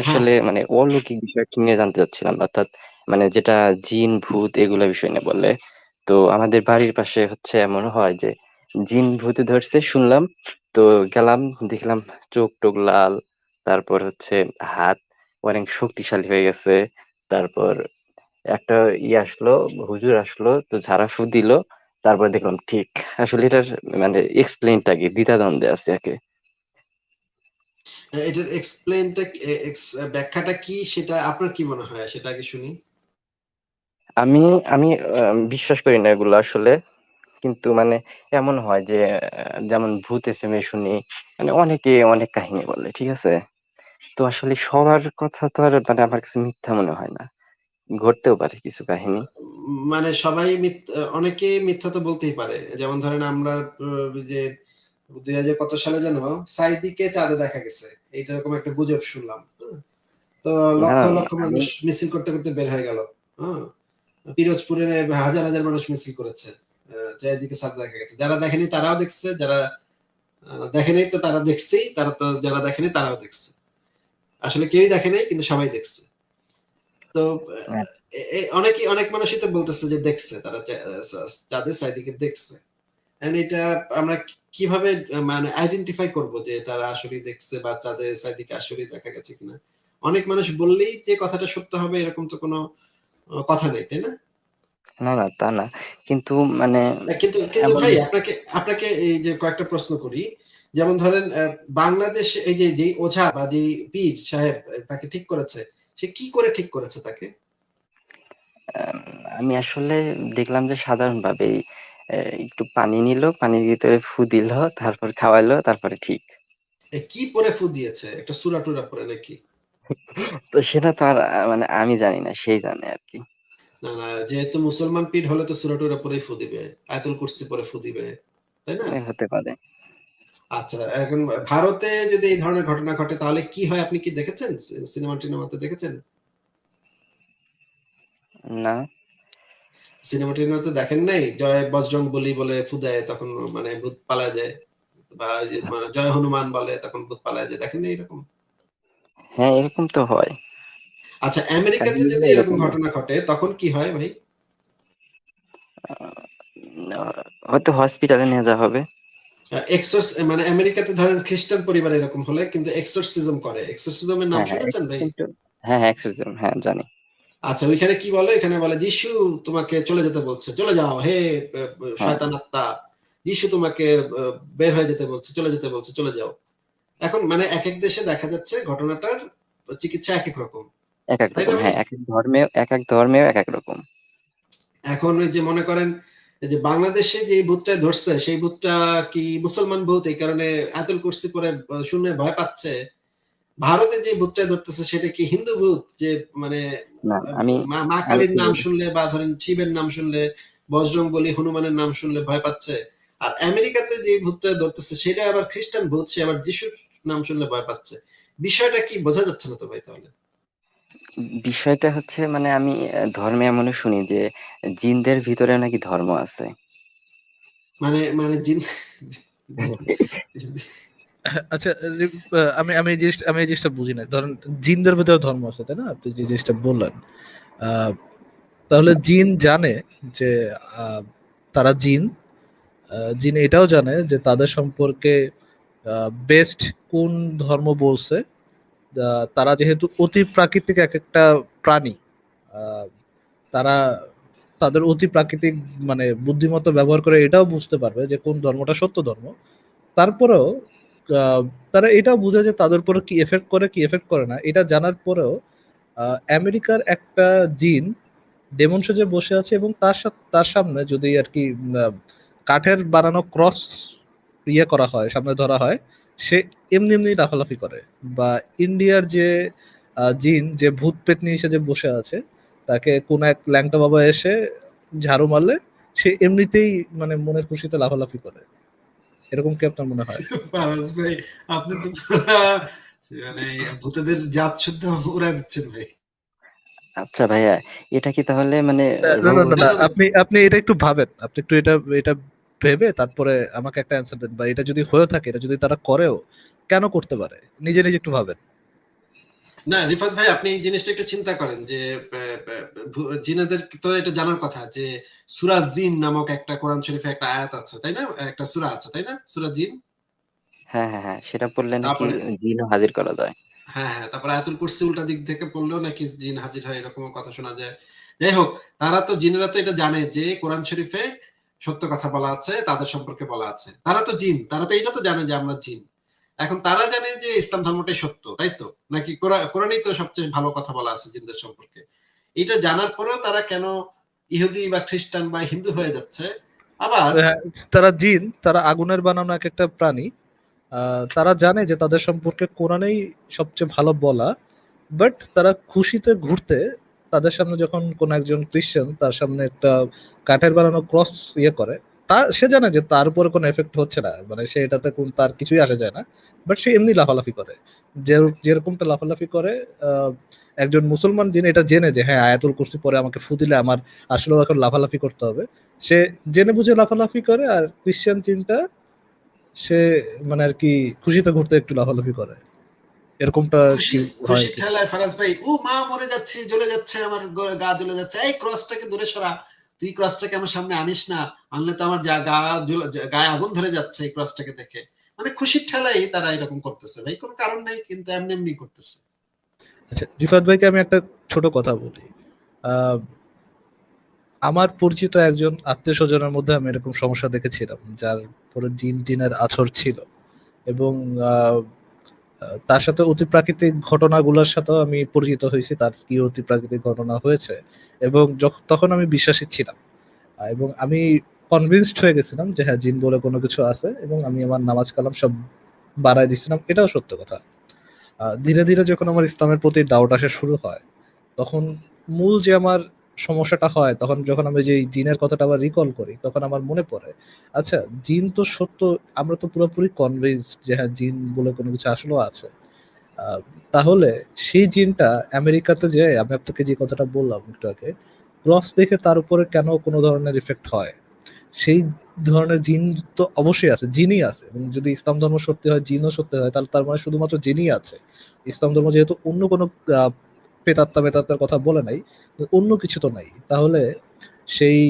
হ্যাঁ। আসলে মানে অলৌকিক বিষয়টা নিয়ে জানতে চাচ্ছিলাম। অর্থাৎ মানে যেটা জিন, ভূত এগুলা বিষয় নিয়ে বললে। তো আমাদের বাড়ির পাশে হচ্ছে এমন হয় যে জিন ভূতে ধরছে শুনলাম। তো গেলাম দেখলাম চোখ-টোখ লাল। তারপর হচ্ছে হাত অনেক শক্তিশালী হয়ে গেছে। তারপর একটা ইয়ে আসলো, হুজুর আসলো তো ঝাড়া ফু দিল। তারপর দেখলাম ঠিক। আসলে এটার মানে এক্সপ্লেইনটা কি? দ্বিধাদ্বন্দ্বে আছি আরকি। এটার এক্সপ্লেইনটা এ এক্স ব্যাখ্যাটা কি সেটা আপনার কি মনে হয়? সেটা আগে শুনি। আমি আমি বিশ্বাস করি না এগুলো আসলে। কিন্তু মানে এমন হয় যে যেমন ভূত এফএম শুনি, মানে অনেকে অনেক কাহিনী বলে। ঠিক আছে? তো আসলে সবার কথা তো আর মানে আমার কাছে মিথ্যা মনে হয় না। ঘটতেও পারে কিছু কাহিনী। মানে সবাই অনেকে মিথ্যা তো বলতেই পারে। যেমন ধরেন আমরা ও যে ২০০০ কত সালে যেন সাইদিকে চাঁদে দেখা গেছে। এইটা এরকম একটা গুজব শুনলাম। তো লক্ষ, লক্ষ মানুষ মিছিল করতে, করতে বের হয়ে গেল। হুম? পিরোজপুরে হাজার, হাজার মানুষ মিছিল করেছে। চারিদিকে চাঁদ দেখা গেছে। যারা দেখেনি তারাও দেখছে, যারা আ দেখে তো তারা দেখছেই, তারা তো যারা দেখেনি তারাও দেখছে। আসলে কেউই দেখে নাই কিন্তু সবাই দেখছে। তো হ্যাঁ। অনেকেই অনেক মানুষই তো বলতেছে যে দেখছে। তারা চা সা চাঁদের চারিদিকে দেখছে। এটা আমরা কীভাবে মানে আইডেন্টিফাই করব যে তারা আসলেই দেখছে বা চাঁদের চারিদিকে আসলেই দেখা গেছে কিনা? অনেক মানুষ বললেই যে কথাটা সত্য হবে এরকম তো কোনো কথা নেই, তাই না? না, না তা না। কিন্তু মানে কিন্তু, কিন্তু ভাই আপনাকে, আপনাকে এই যে কয়েকটা প্রশ্ন করি। যেমন ধরেন বাংলাদেশ এই যে যেই ওঝা বা যেই পীর সাহেব তাকে ঠিক করেছে, সে কি করে ঠিক করেছে তাকে? আমি আসলে দেখলাম যে সাধারণভাবেই এ একটু পানি নিল, পানির ভিতরে ফু দিল, তারপর খাওয়াইলো, তারপরে ঠিক। কি পরে ফু দিয়েছে? একটা সূরা-টুরা পরে নাকি? তো সেটা তো আর মানে আমি জানি না, সেই জানে আরকি। না, না যেহেতু মুসলমান পীর হলে তো সুরা টুরা পড়েই ফু দিবে। আয়াতুল কুরসি পড়ে ফু দিবে। তাই না? হতে পারে। আচ্ছা এখন ভারতে যদি এই ধরনের ঘটনা ঘটে তাহলে কি হয় আপনি কি দেখেছেন? সিনেমা-টিনেমাতে দেখেছেন? না। দেখেন নাই? জয় বজরংবলী বলে ফু দেয় তখন মানে ভূত পালায়া যায়। বা মানে জয় হনুমান বলে তখন ভূত পালায়া যায়। দেখেন নাই এরকম? হ্যাঁ, এরকম তো হয়। আচ্ছা আমেরিকাতে যদি এরকম ঘটনা ঘটে তখন কি হয় ভাই? হয়তো হসপিটালে নিয়ে যাওয়া হবে। আ এক্সোর্স মানে আমেরিকাতে ধরেন খ্রিস্টান পরিবার এরকম হলে কিন্তু এক্সোরসিজম করে। এক্সোরসিজমের নাম হ্যাঁ, হ্যাঁ, শুনেছেন ভাই? হ্যাঁ, হ্যাঁ, এক্সোরসিজম হ্যাঁ, জানি। আচ্ছা ওইখানে কি বলে? এখানে বলে, "যিশু তোমাকে চলে যেতে বলছে। চলে যাও হে। শয়তান আত্মা। যিশু তোমাকে বের হয়ে যেতে বলছে, চলে যেতে বলছে, চলে যাও।" এখন মানে একেক দেশে দেখা যাচ্ছে ঘটনাটার চিকিৎসা এক রকম। না রকম ভাই? হ্যাঁ, একেক ধর্মেও একেক ধর্মেও একেক রকম। এখন ওই যে মনে করেন যে বাংলাদেশে যে ভূতটা ধরছে সেই ভূতটা কি মুসলমান ভূত এই কারণে আয়াতুল কুরসি আ শুনে ভয় পাচ্ছে। ভারতে যে ভূতটা ধরতেছে সেটা কি হিন্দু ভূত? যে মানে আমি মা কালীর নাম শুনলে বা ধরেন শিবের নাম শুনলে, বজরংবলী, হনুমানের নাম শুনলে ভয় পাচ্ছে। আর আমেরিকাতে যে ভূতটা ধরতেছে সেটা আবার খ্রিস্টান ভূত সে আবার যিশুর নাম শুনলে ভয় পাচ্ছে। বিষয়টা কি বোঝা যাচ্ছে না তো ভাই তাহলে? বিষয়টা হচ্ছে মানে আমি ধর্মে এমনও শুনি যে জিনদের ভিতরে নাকি ধর্ম আছে। মানে মানে জিন আচ্ছা আমি আমি এই জিনিসটা আমি এই জিনিসটা বুঝি নাই। ধরেন জিনদের ভেতরে ধর্ম আছে, তাই না? আপনি যে জিনিসটা বললেন। তাহলে জিন জানে যে তারা জিন। জিন এটাও জানে যে তাদের সম্পর্কে বেস্ট কোন ধর্ম বলছে। তারা যেহেতু অতি প্রাকৃতিক এক একটা প্রাণী। তারা তাদের অতি প্রাকৃতিক মানে বুদ্ধিমত্তা ব্যবহার করে এটাও বুঝতে পারবে যে কোন ধর্মটা সত্য ধর্ম। তারপরেও তারা এটাও বুঝে যে তাদের উপরে কি এফেক্ট করে, কি এফেক্ট করে না। এটা জানার পরেও আমেরিকার একটা জিন ডেমন সেজে বসে আছে এবং তার সা তার সামনে যদি আর কি কাঠের বানানো ক্রস ইয়ে করা হয়, সামনে ধরা হয়, সে এমনি, এমনি লাফালাফি করে। বা ইন্ডিয়ার যে জিন যে ভূত-পেত্নী সেজে বসে আছে, তাকে কোন এক ল্যাংটা বাবা এসে ঝাড়ু মারলে সে এমনিতেই মানে মনের খুশিতে লাফালাফি করে। এরকম কি আপনার মনে হয়? পারাজ ভাই আপনি তো মানে ভূতেদের জাত শুদ্ধ উড়া দিচ্ছেন ভাই। আচ্ছা ভাইয়া, এটা কি তাহলে মানে না, না। আপনি আপনি এটা একটু ভাবেন। আপনি একটু এটা এটা ভেবে তারপরে আমাকে একটা অ্যান্সার দেন বা এটা যদি হয়ে থাকে, এটা যদি তারা করেও, কেন করতে পারে? নিজে, নিজে একটু ভাবেন। না রিফাত ভাই আপনি এই জিনিসটা একটু চিন্তা করেন যে জিনেদের তো এটা জানার কথা যে সুরা জিন নামক একটা কোরআন শরীফে একটা আয়াত আছে তাই না? একটা সুরা আছে তাই না? সুরা জিন? হ্যাঁ হ্যাঁ হ্যাঁ সেটা পড়লে নাকি জিনও হাজির করা যায়। হ্যাঁ হ্যাঁ তারপর আয়াতুল কুরসি উল্টা দিক থেকে পড়লেও নাকি জিন হাজির হয় এরকম কথা শোনা যায়। যাই হোক তারা তো জিনেরা তো এটা জানে যে কোরআন শরীফে সত্য কথা বলা আছে তাদের সম্পর্কে বলা আছে। তারা তো জিন তারা তো এটা তো জানে যে আমরা জিন। এখন তারা জানে যে ইসলাম ধর্মটাই সত্য তাই তো? নাকি কোরআ- কোরআনেই তো সবচেয়ে ভালো কথা বলা আছে জিনদের সম্পর্কে। এটা জানার পরেও তারা কেন ইহুদি বা খ্রিস্টান বা হিন্দু হয়ে যাচ্ছে? আবার হ্যাঁ, তারা জিন তারা আগুনের বানানো এক একটা প্রাণী। তারা জানে যে তাদের সম্পর্কে কোরআনেই সবচেয়ে ভালো বলা। বাট তারা খুশিতে ঘুরতে তাদের সামনে যখন কোন একজন ক্রিশ্চিয়ান তার সামনে একটা কাঠের বানানো ক্রস ইয়ে করে তা সে জানে যে তার উপরে কোনো এফেক্ট হচ্ছে না। মানে সে এটাতে কোন তার কিছুই আসে যায় না। বাট সে এমনি লাফালাফি করে। যে যেরকমটা লাফালাফি করে একজন মুসলমান যিনি এটা জেনে যে হ্যাঁ আয়াতুল কুরসি পরে আমাকে ফু দিলে আমার আসলে এখন লাফালাফি করতে হবে। সে জেনে বুঝে লাফালাফি করে আর ক্রিশ্চিয়ান চিনটা সে মানে আর কি খুশিতে ঘুরতে একটু লাফালাফি করে। এরকমটা হয় ঠেলায় ফারাজ ভাই ও মা মরে যাচ্ছে জ্বলে যাচ্ছে আমার গা জ্বলে যাচ্ছে। এই ক্রসটাকে দূরে সরা। তুই ক্রসটাকে আমার সামনে আনিস না, আনলে তো আমার যা- গা গায়ে আগুন ধরে যাচ্ছে এই ক্রসটাকে দেখে। মানে খুশির ঠেলাই তারা এরকম করতেছে ভাই, কোনো কারণ নেই, কিন্তু এমনি এমনি করতেছে। আচ্ছা রিফাত ভাইকে আমি একটা ছোট কথা বলি। আমার পরিচিত একজন আত্মীয় স্বজনের মধ্যে আমি এরকম সমস্যা দেখেছিলাম, যার পরে জিন টিনের আছর ছিল। এবং তার সাথে অতি প্রাকৃতিক ঘটনাগুলোর সাথেও আমি পরিচিত হয়েছি, তার কি অতি প্রাকৃতিক ঘটনা হয়েছে এবং তখন আমি বিশ্বাসী ছিলাম। এবং আমি কনভিন্সড হয়ে গেছিলাম যে হ্যাঁ জিন বলে কোনো কিছু আছে এবং আমি আমার নামাজ কালাম সব বাড়াই দিছিলাম এটাও সত্য কথা। ধীরে ধীরে যখন আমার ইসলামের প্রতি ডাউট আসা শুরু হয়, তখন মূল যে আমার সমস্যাটা হয়, তখন যখন আমি যে জিনের কথাটা আবার রিকল করি, তখন আমার মনে পড়ে আচ্ছা জিন তো সত্য, আমরা তো পুরোপুরি কনভিন্স যে হ্যাঁ জিন বলে কোনো কিছু আসলেও আছে। তাহলে সেই জিনটা আমেরিকাতে যে, আমি আপনাকে যে কথাটা বললাম একটু আগে ক্রস দেখে তার উপরে কেন কোনো ধরনের ইফেক্ট হয়? সেই ধরনের জিন তো অবশ্যই আছে, জিনই আছে। এবং যদি ইসলাম ধর্ম সত্যি হয়, জিনও সত্যি হয়, তাহলে তার মানে শুধুমাত্র জিনই আছে। ইসলাম ধর্ম যেহেতু অন্য কোনো প্রেতাত্মা মেতাত্মার কথা বলে নাই অন্য কিছু তো নাই। তাহলে সেই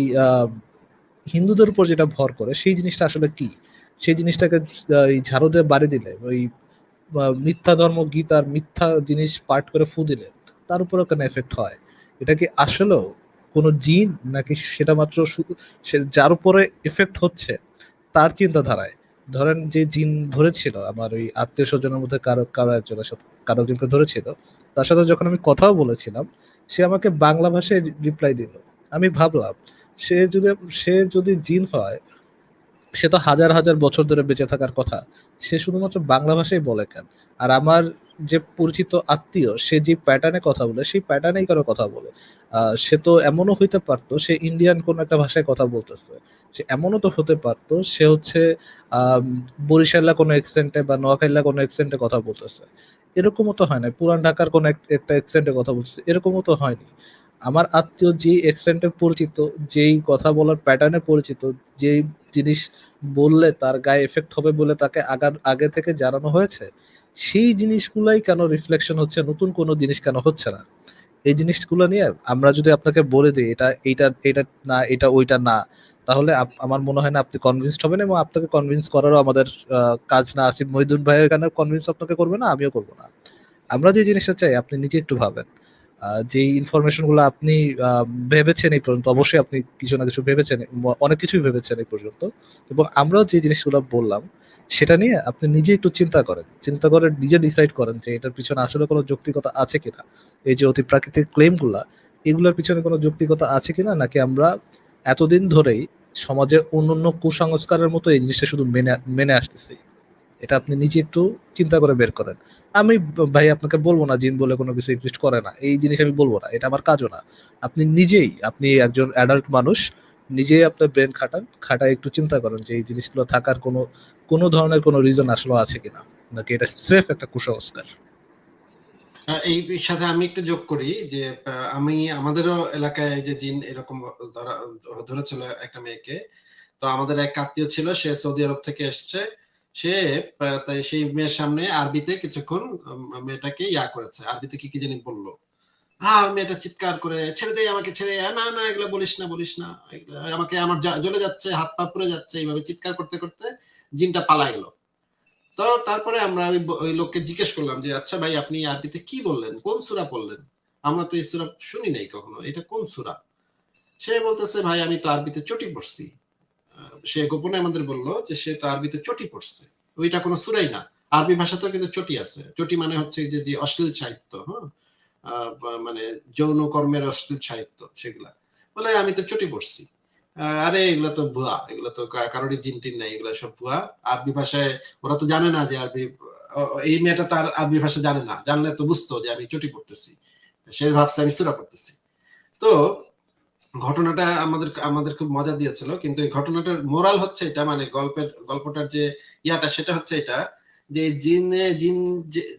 হিন্দুদের উপর যেটা ভর করে, সেই জিনিসটা আসলে কি? সেই জিনিসটাকে এই ঝাড়ু দিয়ে বাড়ি দিলে, ওই মিথ্যা ধর্ম, গীতার মিথ্যা জিনিস পাঠ করে ফু দিলে, তার উপরেও কেন এফেক্ট হয়? এটা কি আসলেও কোনো জিন, নাকি সেটা মাত্র সে, যার উপরে এফেক্ট হচ্ছে, তার চিন্তাধারায়? ধরেন যে জিন ধরেছিল, আমার ওই আত্মীয় স্বজনের মধ্যে কারও কারও একজনের সাথে, কারও একজনকে ধরেছিল তার সাথে যখন আমি কথাও বলেছিলাম, সে আমাকে বাংলা ভাষায় রিপ্লাই দিল। আমি ভাবলাম, সে যদি সে যদি জিন হয়, সে তো হাজার হাজার বছর ধরে বেঁচে থাকার কথা, সে শুধুমাত্র বাংলা ভাষায় বলে কেন? আর আমার যে পরিচিত আত্মীয়, সে যে প্যাটার্নে কথা বলে, সেই প্যাটার্নেই কারও কথা বলে। সে তো এমনও হইতে পারতো, সে ইন্ডিয়ান কোন একটা ভাষায় কথা বলতেছে। সে এমনও তো হতে পারতো, সে হচ্ছে বরিশাল্লা কোনো এক্সেন্টে বা নোয়াখাইল্লা কোনো এক্সেন্টে কথা বলতেছে। এরকমও তো হয় না পুরান ঢাকার কোন এক- একটা এক্সেন্টে কথা বলছে এরকমও তো হয়নি। আমার আত্মীয় যেই এক্সেন্টে পরিচিত, যেই কথা বলার প্যাটার্নে পরিচিত, যেই জিনিস বললে তার গায়ে এফেক্ট হবে বলে তাকে আগার আগে থেকে জানানো হয়েছে, সেই জিনিসগুলাই কেন রিফ্লেকশন হচ্ছে? নতুন কোনো জিনিস কেন হচ্ছে না? এই জিনিসগুলো নিয়ে আমরা যদি আপনাকে বলে দিই, এটা এইটা এটা না, এটা ওইটা না, তাহলে আমার মনে হয় না আপনি কনভিন্সড হবেন এবং আপনাকে কনভিন্স করারও আমাদের কাজ না। আসিফ মহিদুল ভাইয়ের এখানে কনভিন্স আপনাকে করবে না, আমিও করব না। আমরা যে জিনিসটা চাই, আপনি নিজে একটু ভাবেন। যে ইনফরমেশনগুলো আপনি ভেবেছেন এই পর্যন্ত, অবশ্যই আপনি কিছু না কিছু ভেবেছেন, অনেক কিছুই ভেবেছেন এই পর্যন্ত। এবং আমরাও যে জিনিসগুলো বললাম সেটা নিয়ে আপনি নিজে একটু চিন্তা করেন। চিন্তা করে নিজে ডিসাইড করেন যে এটার পিছনে আসলে কোনো যৌক্তিকতা আছে কিনা। এই যে অতি প্রাকৃতিক ক্লেমগুলা, এগুলোর পিছনে কোনো যৌক্তিকতা আছে কিনা? নাকি আমরা এতদিন ধরেই সমাজের অন্যান্য কুসংস্কারের মতো এই জিনিসটা শুধু মেনে মেনে আসতেছি? এটা আপনি নিজে একটু চিন্তা করে বের করেন। আমি ভাই আপনাকে বলব না জিন বলে কোনো কিছু এক্সিস্ট করে না। এই জিনিস আমি বলব না। এটা আমার কাজও না। আপনি নিজেই, আপনি একজন অ্যাডাল্ট মানুষ নিজেই আপনার ব্রেন খাটান, খাটায় একটু চিন্তা করেন যে এই জিনিসগুলো থাকার কোনো কোনো ধরনের কোনো রিজন আসলে আছে কিনা, নাকি এটা স্রেফ একটা কুসংস্কার? এই সাথে আমি একটু যোগ করি যে আমি আমাদেরও এলাকায় যে জিন এরকম ধরা, ধরেছিল একটা মেয়েকে, তো আমাদের এক আত্মীয় ছিল, সে সৌদি আরব থেকে এসছে, সে তাই সেই মেয়ের সামনে আরবিতে কিছুক্ষণ মেয়েটাকে ইয়া করেছে, আরবিতে কি কি জানি বলল। আর মেয়েটা চিৎকার করে, ছেড়ে দে আমাকে, ছেড়ে না না, এগুলো বলিস না বলিস না। আমাকে, আমার জ্বলে যাচ্ছে, হাত পা পুড়ে যাচ্ছে। এইভাবে চিৎকার করতে করতে জিনটা পালা গেল। তো তারপরে আমরা ওই লোককে জিজ্ঞেস করলাম যে আচ্ছা ভাই, আপনি আরবিতে কি বললেন? কোন সূরা পড়লেন? আমরা তো এই সূরা শুনি নাই কখনো। এটা কোন সূরা? সে বলতেছে, ভাই, আমি তো আরবিতে চটি পড়ছি। সে গোপনে আমাদের বলল যে, সে তো আরবিতে চটি পড়ছে। ওইটা কোনো সুরাই না। আরবি ভাষাতেও কিন্তু চটি আছে। চটি মানে হচ্ছে যে যে অশ্লীল সাহিত্য হ্যাঁ? মানে যৌন কর্মের অশ্লীল সাহিত্য, সেগুলা। বলে আমি তো চটি পড়ছি। আরে এগুলা তো ভুয়া, এগুলো তো কারোরই জিন টিন নাই, এগুলো সব ভুয়া। আরবি ভাষায় ওরা তো জানে না যে আরবি এই মেয়েটা তো আরবি ভাষা জানে না। জানলে তো বুঝতো যে আমি চটি পড়তেছি। সে ভাবছে আমি সুরা পড়তেছি। তো ঘটনাটা আমাদের আমাদের খুব মজা দিয়েছিল, কিন্তু এই ঘটনাটার মোরাল হচ্ছে এটা মানে গল্পের, গল্পটার যে ইয়াটা, সেটা হচ্ছে এটা যে জিনে, জিন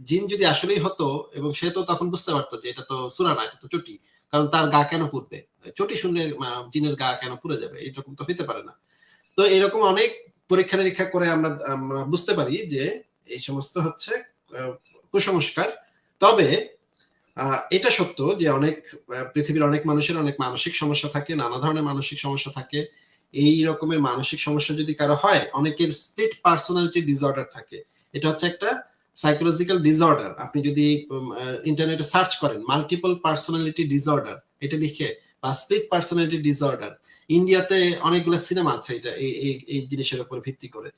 জিন যদি আসলেই হতো এবং সে তো তখন বুঝতে পারতো যে এটা তো সুরা না, এটা তো চটি, কারণ তার গা কেন পুড়বে? চটি শুনলে জিনের গা কেন পুড়ে যাবে? এরকম তো হইতে পারে না। তো এরকম অনেক পরীক্ষা নিরীক্ষা করে আমরা আমরা বুঝতে পারি যে এই সমস্ত হচ্ছে কুসংস্কার। তবে এটা সত্য যে অনেক পৃথিবীর অনেক মানুষের অনেক মানসিক সমস্যা থাকে, নানা ধরনের মানসিক সমস্যা থাকে। এই রকমের মানসিক সমস্যা যদি কারও হয়, অনেকের স্প্লিট পার্সোনালিটি ডিসঅর্ডার থাকে। এটা হচ্ছে একটা সাইকোলজিক্যাল ডিসঅর্ডার আপনি যদি ইন্টারনেটে সার্চ করেন মাল্টিপল পার্সোনালিটি ডিসঅর্ডার এটা লিখে বা স্প্লিট পার্সোনালিটি ডিসঅর্ডার ইন্ডিয়াতে অনেকগুলো সিনেমা আছে এটা, এই জিনিসের উপর ভিত্তি করে।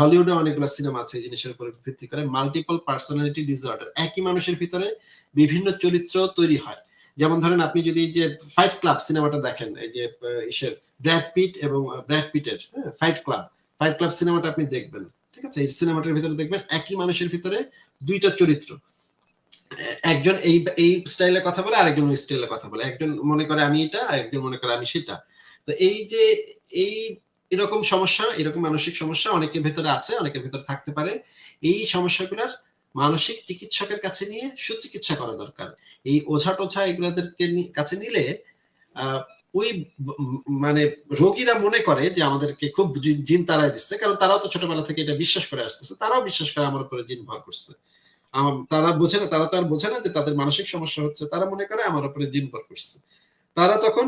হলিউডে অনেকগুলো সিনেমা আছে এই জিনিসের উপর ভিত্তি করে মাল্টিপল পার্সোনালিটি ডিসঅর্ডার একই মানুষের ভিতরে বিভিন্ন চরিত্র তৈরি হয়। যেমন ধরেন আপনি যদি যে ফাইট ক্লাব সিনেমাটা দেখেন, এই যে ইসের ব্র্যাড পিট এবং ব্র্যাড পিটের ফাইট ক্লাব ফাইট ক্লাব সিনেমাটা আপনি দেখবেন। ঠিক আছে? এই সিনেমাটার ভিতরে দেখবেন একই মানুষের ভিতরে দুইটা চরিত্র। একজন এই এই স্টাইলে কথা বলে, আরেকজন ওই স্টাইলে কথা বলে। একজন মনে করে আমি এটা, আরেকজন মনে করে আমি সেটা। তো এই যে, এই এরকম সমস্যা, এরকম মানসিক সমস্যা অনেকের ভেতরে আছে, অনেকের ভেতরে থাকতে পারে। এই সমস্যাগুলোর মানসিক চিকিৎসকের কাছে নিয়ে সুচিকিৎসা করা দরকার। এই ওঝা টোঝা এগুলাদেরকে কাছে নিলে ওই মানে রোগীরা মনে করে যে আমাদেরকে খুব জিন তারাই দিচ্ছে, কারণ তারাও তো ছোটবেলা থেকে এটা বিশ্বাস করে আসতেছে, তারাও বিশ্বাস করে আমার উপরে জিন ভর করছে। তারা বোঝে না, তারা তো আর বোঝে না যে তাদের মানসিক সমস্যা হচ্ছে, তারা মনে করে আমার উপরে জিন ভর করছে। তারা তখন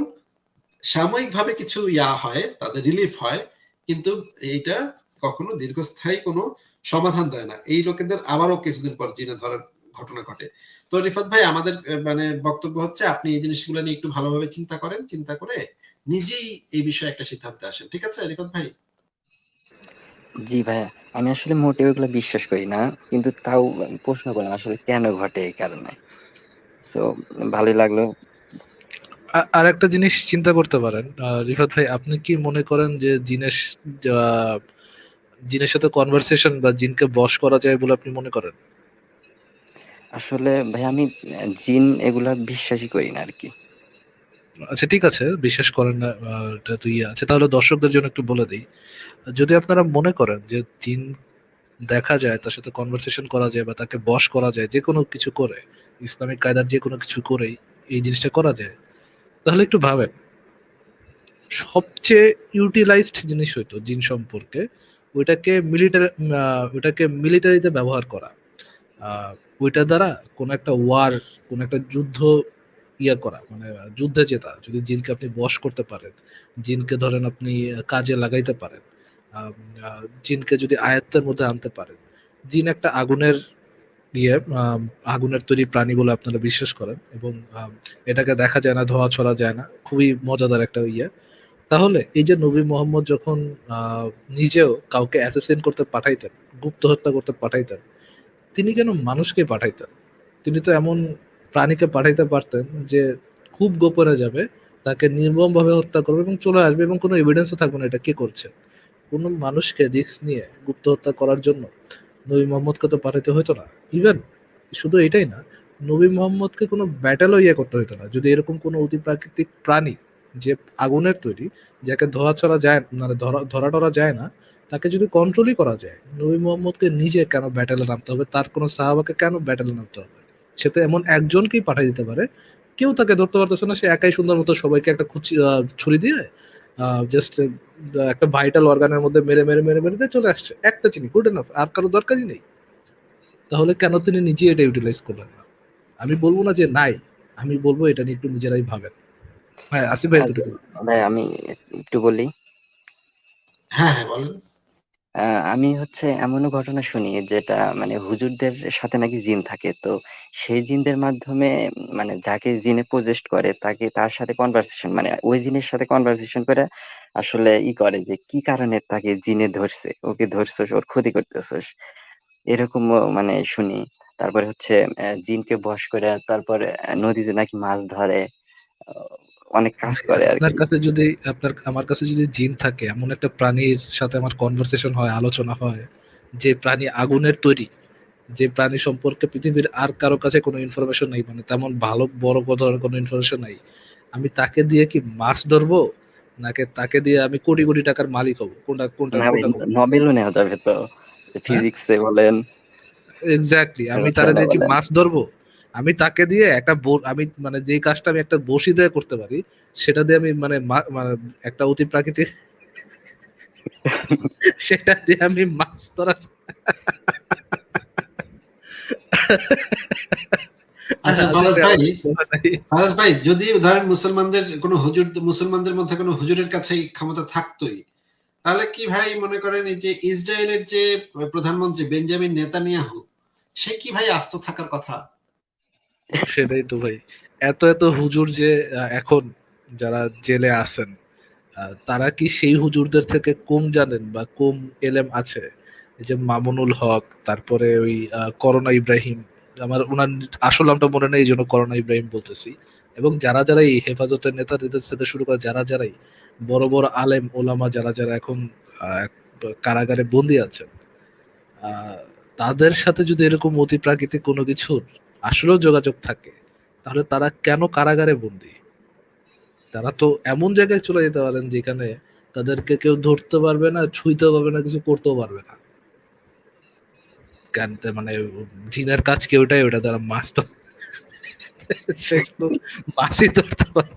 সাময়িকভাবে কিছু ইয়া হয়, তাদের রিলিফ হয়, কিন্তু এইটা কখনো দীর্ঘস্থায়ী কোনো সমাধান দেয় না। এই লোকেদের আবারও কিছুদিন পর জিনে ধরার ঘটনা ঘটে। তো রিফাত ভাই আমাদের মানে বক্তব্য হচ্ছে আপনি এই জিনিসগুলো নিয়ে একটু ভালোভাবে চিন্তা করেন চিন্তা করে নিজেই এই বিষয়ে একটা সিদ্ধান্তে আসেন। ঠিক আছে রিফাত ভাই? জি ভাইয়া আমি আসলে মোটেও এগুলো বিশ্বাস করি না কিন্তু তাও প্রশ্ন করলাম আসলে কেন ঘটে এই কারণে। সো ভালোই লাগল। আর একটা জিনিস চিন্তা করতে পারেন। আহ, রিফাত ভাই আপনি কি মনে করেন যে জিনের আহ, জিনের সাথে কনভারসেশন বা জিনকে বশ করা যায় বলে আপনি মনে করেন? আসলে ভাই, আমি জিন এগুলা বিশ্বাসই করি না আর কি আচ্ছা ঠিক আছে, বিশ্বাস করেন না এটা তো ইয়ে আছে। তাহলে দর্শকদের জন্য একটু বলে দিই, যদি আপনারা মনে করেন যে জিন দেখা যায়, তার সাথে কনভারসেশন করা যায় বা তাকে বশ করা যায়, যে কোনো কিছু করে, ইসলামিক কায়দার যে কোনো কিছু করেই এই জিনিসটা করা যায়, তাহলে একটু ভাবেন। সবচেয়ে ইউটিলাইজড জিনিস হইতো জিন সম্পর্কে, ওইটাকে মিলিটারি ওইটাকে মিলিটারিতে ব্যবহার করা। ওইটা দ্বারা কোন একটা ওয়ার কোন একটা যুদ্ধ ইয়া করা মানে যুদ্ধে জেতা। যদি জিনকে আপনি বশ করতে পারেন, জিনকে ধরেন আপনি কাজে লাগাইতে পারেন জিনকে যদি আয়ত্তের মধ্যে আনতে পারেন, জিন একটা আগুনের ইয়ে আগুনের তৈরি প্রাণী বলে আপনারা বিশ্বাস করেন এবং এটাকে দেখা যায় না, ধোয়া ছড়া যায় না, খুবই মজাদার একটা ইয়ে। তাহলে এই যে নবী মোহাম্মদ যখন নিজেও কাউকে অ্যাসেসিন করতে পাঠাইতেন, গুপ্ত হত্যা করতে পাঠাইতেন তিনি কেন মানুষকে পাঠাইতেন? তিনি তো এমন প্রাণীকে পাঠাইতে পারতেন যে খুব গোপনে যাবে, তাকে নির্মম ভাবে হত্যা করবে এবং চলে আসবে এবং কোনো এভিডেন্সও থাকবে না এটা কে করছে কোনো মানুষকে রিস্ক নিয়ে গুপ্ত হত্যা করার জন্য নবী মোহাম্মদকে তো পাঠাতে হতো না। ইভেন শুধু এটাই না, নবী মোহাম্মদকে কোনো ব্যাটেলও ইয়ে করতে হতো না। যদি এরকম কোনো অতিপ্রাকৃতিক প্রাণী যে আগুনের তৈরি, যাকে ধরা ছড়া যায় মানে ধরা টরা যায় না, তাকে যদি কন্ট্রোলই করা যায়, নবী মোহাম্মদকে নিজে কেন ব্যাটেলে নামতে হবে? তার কোনো সাহাবাকে কেন ব্যাটেলে নামতে হবে? সে তো এমন একজনকেই পাঠিয়ে দিতে পারে। কেউ তাকে ধরতে পারতেছে না, সে একাই সুন্দর মতো সবাইকে একটা খুচি ছুরি দিয়ে জাস্ট একটা ভাইটাল অর্গানের মধ্যে মেরে মেরে মেরে মেরে দিয়ে চলে আসছে। একটা চিনি গুড এনাফ আর কারও দরকারই নেই। তাহলে কেন তিনি নিজে এটা ইউটিলাইজ করলেন না? আমি বলব না যে নাই, আমি বলব এটা নিয়ে একটু নিজেরাই ভাবেন। হ্যাঁ আসিফ ভাই ভাই আমি একটু বলি। হ্যাঁ হ্যাঁ বলেন। আমি হচ্ছে এমনও ঘটনা শুনি যেটা মানে হুজুরদের সাথে নাকি জিন থাকে। তো সেই জিনদের মাধ্যমে মানে যাকে জিনে পজেস্ট করে তাকে তার সাথে কনভারসেশন মানে ওই জিনের সাথে কনভারসেশন করে আসলে ই করে যে কি কারণে তাকে জিনে ধরছে? ওকে ধরছস ওর ক্ষতি করতেছস? এরকম মানে শুনি। তারপরে হচ্ছে আহ, জিনকে বশ করে তারপরে নদীতে নাকি মাছ ধরে। অনেক কাজ করে আর আপনার কাছে যদি আপনার আমার কাছে যদি জিন থাকে এমন একটা প্রাণীর সাথে আমার কনভারসেশন হয় আলোচনা হয় যে প্রাণী আগুনের তৈরি যে প্রাণী সম্পর্কে পৃথিবীর আর কারও কাছে কোনো ইনফরমেশন নেই মানে তেমন ভালো বড় ধরনের কোনো ইনফরমেশন নাই আমি তাকে দিয়ে কি মাছ ধরবো? নাকি তাকে দিয়ে আমি কোটি কোটি টাকার মালিক হব? কোনটা কোনটা নোবেলও নেওয়া যাবে তো ফিজিক্সে বলেন। এক্স্যাক্টলি আমি তারে দিয়ে কি মাছ ধরবো? আমি তাকে দিয়ে একটা আমি মানে যে কাজটা আমি একটা বসি দিয়ে করতে পারি সেটা দিয়ে আমি মানে মা- মানে একটা অতি প্রাকৃতিক সেটা দিয়ে আমি মাছ ধরা আচ্ছা ফারাজ ভাই ফারাজ ভাই যদি ধরেন মুসলমানদের কোনো হুজুর মুসলমানদের মধ্যে কোনো হুজুরের কাছে ক্ষমতা থাকতোই তাহলে কি ভাই মনে করেন এই যে ইসরায়েলের যে প্রধানমন্ত্রী বেঞ্জামিন নেতানিয়াহু সে কি ভাই আস্ত থাকার কথা? সেটাই তো ভাই। এত এত হুজুর যে এখন যারা জেলে আছেন তারা কি সেই হুজুরদের থেকে কম জানেন বা কম এলেম আছে? যে মামুনুল হক, তারপরে ওই করোনা ইব্রাহিম, আমার ওনার আসল নামটা মনে নেই, এই জন্য করোনা ইব্রাহিম বলতেছি। এবং যারা যারা এই হেফাজতের নেতাদের থেকে শুরু করে যারা, যারাই বড় বড় আলেম, ওলামা যারা যারা এখন কারাগারে বন্দি আছেন তাদের সাথে যদি এরকম অতি প্রাকৃতিক কোনো কিছুর আসলেও যোগাযোগ থাকে, তাহলে তারা কেন কারাগারে বন্দি? তারা তো এমন জায়গায় চলে যেতে পারেন যেখানে তাদেরকে কেউ ধরতে পারবে না, ছুঁইতেও পারবে না, কিছু করতেও পারবে না। মানে জিনের কাজ কি ওটাই? ওটা তারা মাছ তো মাছই ধরতে পারে